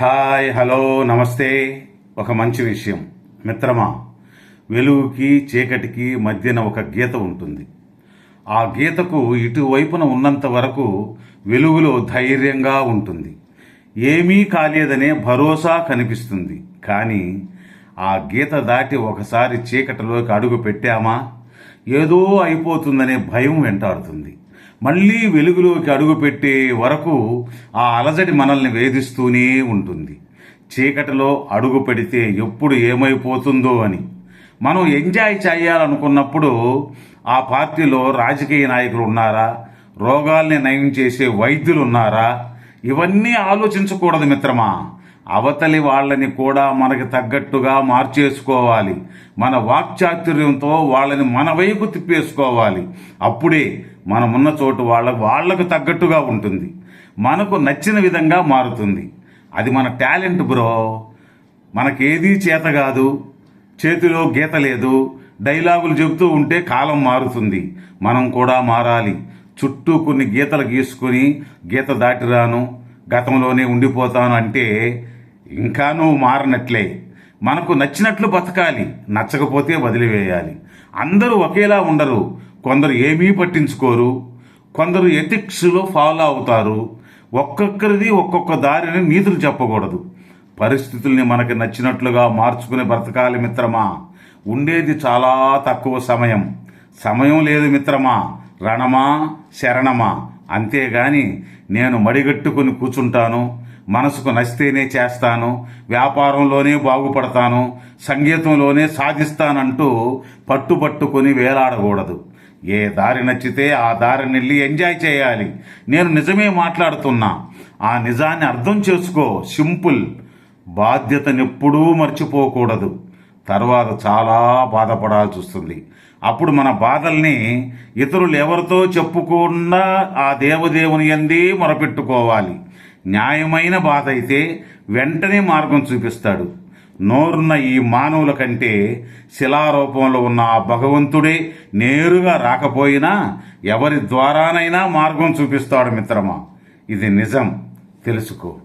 Hi hello నమస్తే. ఒక మంచి విషయం. మిత్రమా వెలుగుకి చీకటికి మధ్యన ఒక గీత ఉంటుంది. ఆ గీతకు ఇటువైపున ఉన్నంత వరకు వెలుగులో ధైర్యంగా ఉంటుంది. ఏమీ కాలేదనే భరోసా కనిపిస్తుంది. కానీ ఆ గీత దాటి ఒకసారి చీకటిలోకి అడుగు పెట్టామా? ఏదో అయిపోతుందనే భయం వెంటాడుతుంది. మళ్ళీ వెలుగులోకి అడుగుపెట్టే వరకు ఆ అలజడి మనల్ని వేధిస్తూనే ఉంటుంది. చీకటిలో అడుగు పెడితే ఎప్పుడు ఏమైపోతుందో అని. మనం ఎంజాయ్ చేయాలనుకున్నప్పుడు ఆ పార్టీలో రాజకీయ నాయకులు ఉన్నారా? రోగాల్ని నయం చేసే వైద్యులు ఉన్నారా? ఇవన్నీ ఆలోచించకూడదు మిత్రమా? అవతలి వాళ్ళని కూడా మనకి తగ్గట్టుగా మార్చేసుకోవాలి. మన వాక్చాతుర్యంతో వాళ్ళని మన వైపు తిప్పేసుకోవాలి. అప్పుడే మనమున్న చోటు వాళ్ళ వాళ్ళకు తగ్గట్టుగా ఉంటుంది. మనకు నచ్చిన విధంగా మారుతుంది. అది మన టాలెంట్ బ్రో. మనకేదీ చేత కాదు. చేతిలో గీత లేదు. డైలాగులు చెబుతూ ఉంటే కాలం మారుతుంది. మనం కూడా మారాలి. చుట్టూ కొన్ని గీతలు గీసుకొని గీత దాటిరాను. గతంలోనే ఉండిపోతాను అంటే ఇంకా నువ్వు మారినట్లే. మనకు నచ్చినట్లు బతకాలి నచ్చకపోతే వదిలివేయాలి. అందరూ ఒకేలా ఉండరు. కొందరు ఏమీ పట్టించుకోరు. కొందరు ఎథిక్స్లో ఫాలో అవుతారు. ఒక్కొక్కరిది ఒక్కొక్క దారిని నీతులు చెప్పకూడదు. పరిస్థితుల్ని మనకి నచ్చినట్లుగా మార్చుకుని బ్రతకాలి మిత్రమా? ఉండేది చాలా తక్కువ సమయం. సమయం లేదు మిత్రమా. రణమా శరణమా? అంతేగాని నేను మడిగట్టుకుని కూర్చుంటాను మనసుకు నచ్చితేనే చేస్తాను వ్యాపారంలోనే బాగుపడతాను సంగీతంలోనే సాధిస్తానంటూ పట్టుపట్టుకొని వేలాడకూడదు. ఏ దారి నచ్చితే ఆ దారిని వెళ్ళి ఎంజాయ్ చేయాలి. నేను నిజమే మాట్లాడుతున్నా. ఆ నిజాన్ని అర్థం చేసుకో సింపుల్. బాధ్యతనెప్పుడూ మర్చిపోకూడదు. తర్వాత చాలా బాధపడాల్సి వస్తుంది. అప్పుడు మన బాధల్ని ఇతరులు ఎవరితో చెప్పుకుండా ఆ దేవదేవుని ఎందే మొరపెట్టుకోవాలి. న్యాయమైన బాధ అయితే వెంటనే మార్గం చూపిస్తాడు. నోరున్న ఈ మానవుల కంటే శిలారూపంలో ఉన్న ఆ భగవంతుడే నేరుగా రాకపోయినా ఎవరి ద్వారానైనా మార్గం చూపిస్తాడు మిత్రమా? ఇది నిజం. తెలుసుకో.